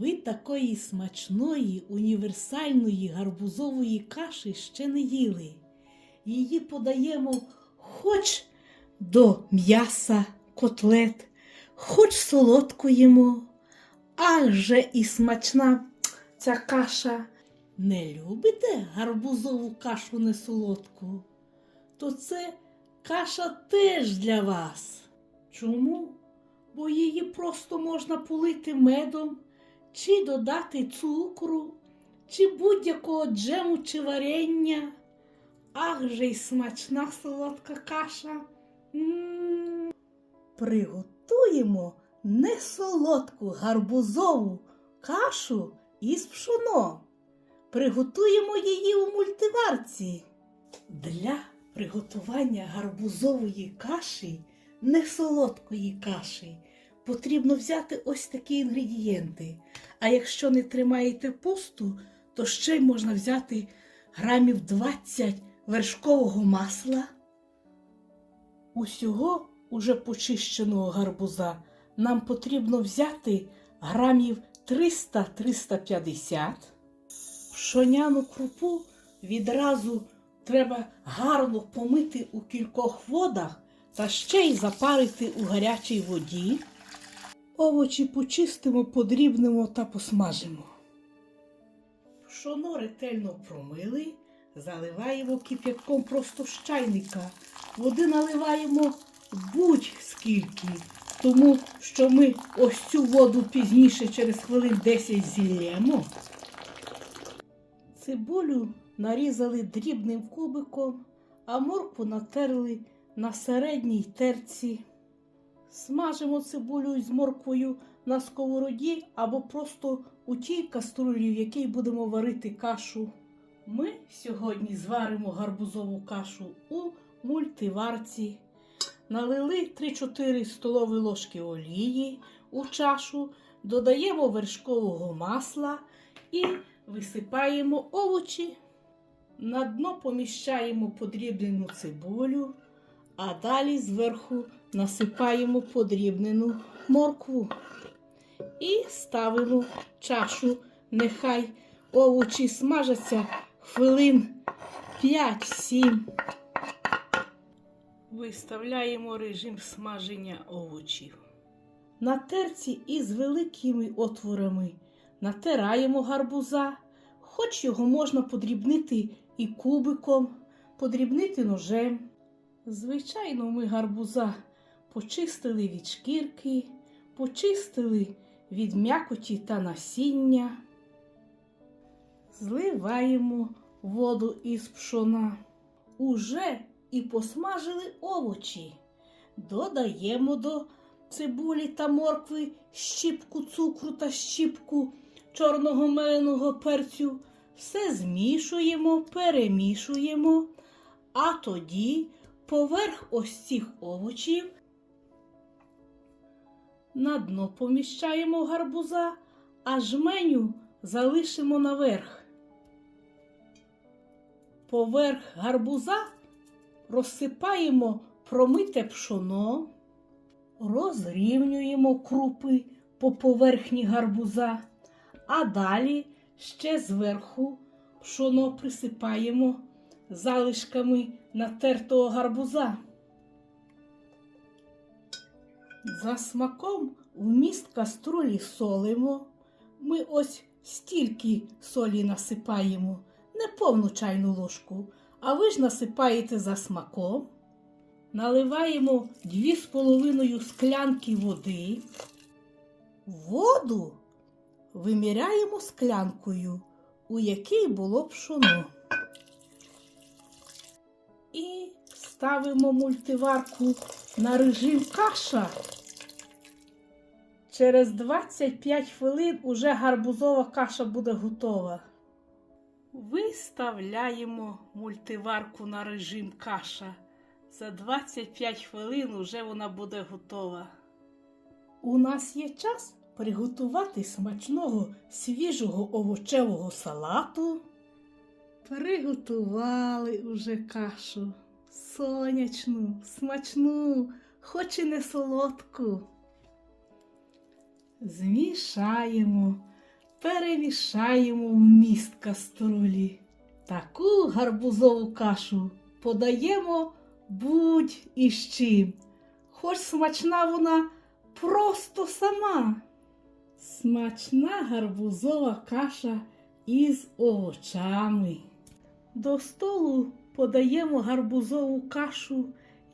Ви такої смачної універсальної гарбузової каші ще не їли. Її подаємо хоч до м'яса, котлет, хоч солодку їмо. Ах же і смачна ця каша. Не любите гарбузову кашу не солодку? То це каша теж для вас. Чому? Бо її просто можна полити медом, чи додати цукру, чи будь-якого джему чи варення. Ах же й смачна солодка каша. М. Приготуємо несолодку гарбузову кашу із пшоном. Приготуємо її у мультиварці. Для приготування гарбузової каші, несолодкої каші, потрібно взяти ось такі інгредієнти. А якщо не тримаєте пусту, то ще й можна взяти грамів 20 вершкового масла. Усього уже почищеного гарбуза нам потрібно взяти грамів 300-350. Пшоняну крупу відразу треба гарно помити у кількох водах та ще й запарити у гарячій воді. Овочі почистимо, подрібнемо та посмажимо. Пшоно ретельно промили, заливаємо кип'ятком просто з чайника. Води наливаємо будь-скільки, тому що ми ось цю воду пізніше через хвилин 10 зілємо. Цибулю нарізали дрібним кубиком, а моркву натерли на середній терці. Смажимо цибулю з морквою на сковороді або просто у тій каструлі, в якій будемо варити кашу. Ми сьогодні зваримо гарбузову кашу у мультиварці. Налили 3-4 столові ложки олії у чашу, додаємо вершкового масла і висипаємо овочі. На дно поміщаємо подрібнену цибулю, а далі зверху насипаємо подрібнену моркву. І ставимо чашу. Нехай овочі смажаться хвилин 5-7. Виставляємо режим смаження овочів. На терці із великими отворами натираємо гарбуза, хоч його можна подрібнити і кубиком, подрібнити ножем. Звичайно, ми гарбуза почистили від шкірки, почистили від м'якоті та насіння. Зливаємо воду із пшона. Уже і посмажили овочі. Додаємо до цибулі та моркви щіпку цукру та щіпку чорного меленого перцю. Все змішуємо, перемішуємо, а тоді поверх ось цих овочів на дно поміщаємо гарбуза, а жменю залишимо наверх. Поверх гарбуза розсипаємо промите пшоно, розрівнюємо крупи по поверхні гарбуза, а далі ще зверху пшоно присипаємо залишками натертого гарбуза. За смаком вміст каструлі солимо. Ми ось стільки солі насипаємо, не повну чайну ложку, а ви ж насипаєте за смаком. Наливаємо 2,5 склянки води. Воду виміряємо склянкою, у якій було пшоно. І ставимо мультиварку на режим каша. Через 25 хвилин уже гарбузова каша буде готова. Виставляємо мультиварку на режим каша. За 25 хвилин уже вона буде готова. У нас є час приготувати смачного свіжого овочевого салату. Приготували уже кашу. Сонячну, смачну, хоч і не солодку. Змішаємо, перемішаємо вміст каструлі. Таку гарбузову кашу подаємо будь із чим. Хоч смачна вона просто сама. Смачна гарбузова каша із овочами. До столу подаємо гарбузову кашу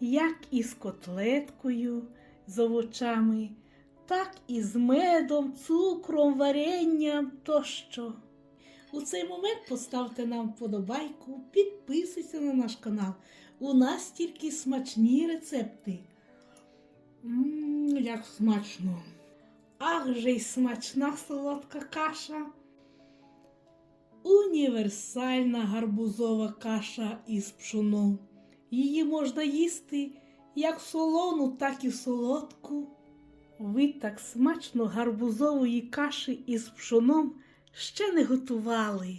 як із котлеткою з овочами, так і з медом, цукром, варенням тощо. У цей момент поставте нам вподобайку, підписуйся на наш канал. У нас тільки смачні рецепти. Ммм, як смачно. Ах же й смачна солодка каша. Універсальна гарбузова каша із пшоном. Її можна їсти як солону, так і солодку. Ви так смачно гарбузової каші із пшоном ще не готували.